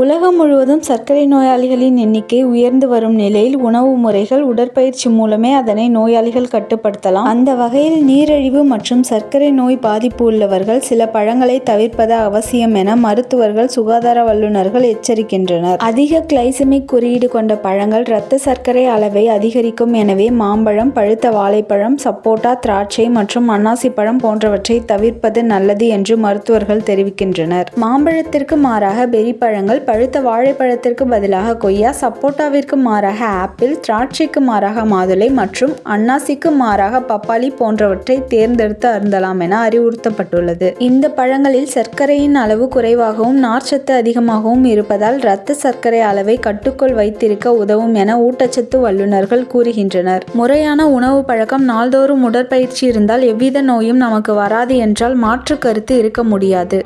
உலகம் முழுவதும் சர்க்கரை நோயாளிகளின் எண்ணிக்கை உயர்ந்து வரும் நிலையில் உணவு முறைகள் உடற்பயிற்சி மூலமே அதனை நோயாளிகள் கட்டுப்படுத்தலாம். அந்த வகையில் நீரிழிவு மற்றும் சர்க்கரை நோய் பாதிப்பு உள்ளவர்கள் சில பழங்களை தவிர்ப்பது அவசியம் என மருத்துவர்கள் சுகாதார வல்லுநர்கள் எச்சரிக்கின்றனர். அதிக கிளைசமிக் குறியீடு கொண்ட பழங்கள் இரத்த சர்க்கரை அளவை அதிகரிக்கும். எனவே மாம்பழம் பழுத்த வாழைப்பழம் சப்போட்டா திராட்சை மற்றும் அன்னாசி பழம் போன்றவற்றை தவிர்ப்பது நல்லது என்று மருத்துவர்கள் தெரிவிக்கின்றனர். மாம்பழத்திற்கு மாறாக பெரி பழங்கள் பழுத்த வாழைப்பழத்திற்கு பதிலாக கொய்யா சப்போட்டாவிற்கு மாறாக ஆப்பிள் திராட்சைக்கு மாறாக மாதுளை மற்றும் அன்னாசிக்கு மாறாக பப்பாளி போன்றவற்றை தேர்ந்தெடுத்து அருந்தலாம் என அறிவுறுத்தப்பட்டுள்ளது. இந்த பழங்களில் சர்க்கரையின் அளவு குறைவாகவும் நார்ச்சத்து அதிகமாகவும் இருப்பதால் இரத்த சர்க்கரை அளவை கட்டுக்குள் வைத்திருக்க உதவும் என ஊட்டச்சத்து வல்லுநர்கள் கூறுகின்றனர். முறையான உணவு பழக்கம் நாள்தோறும் உடற்பயிற்சி இருந்தால் எவ்வித நோயும் நமக்கு வராது என்றால் மாற்று கருத்து இருக்க முடியாது.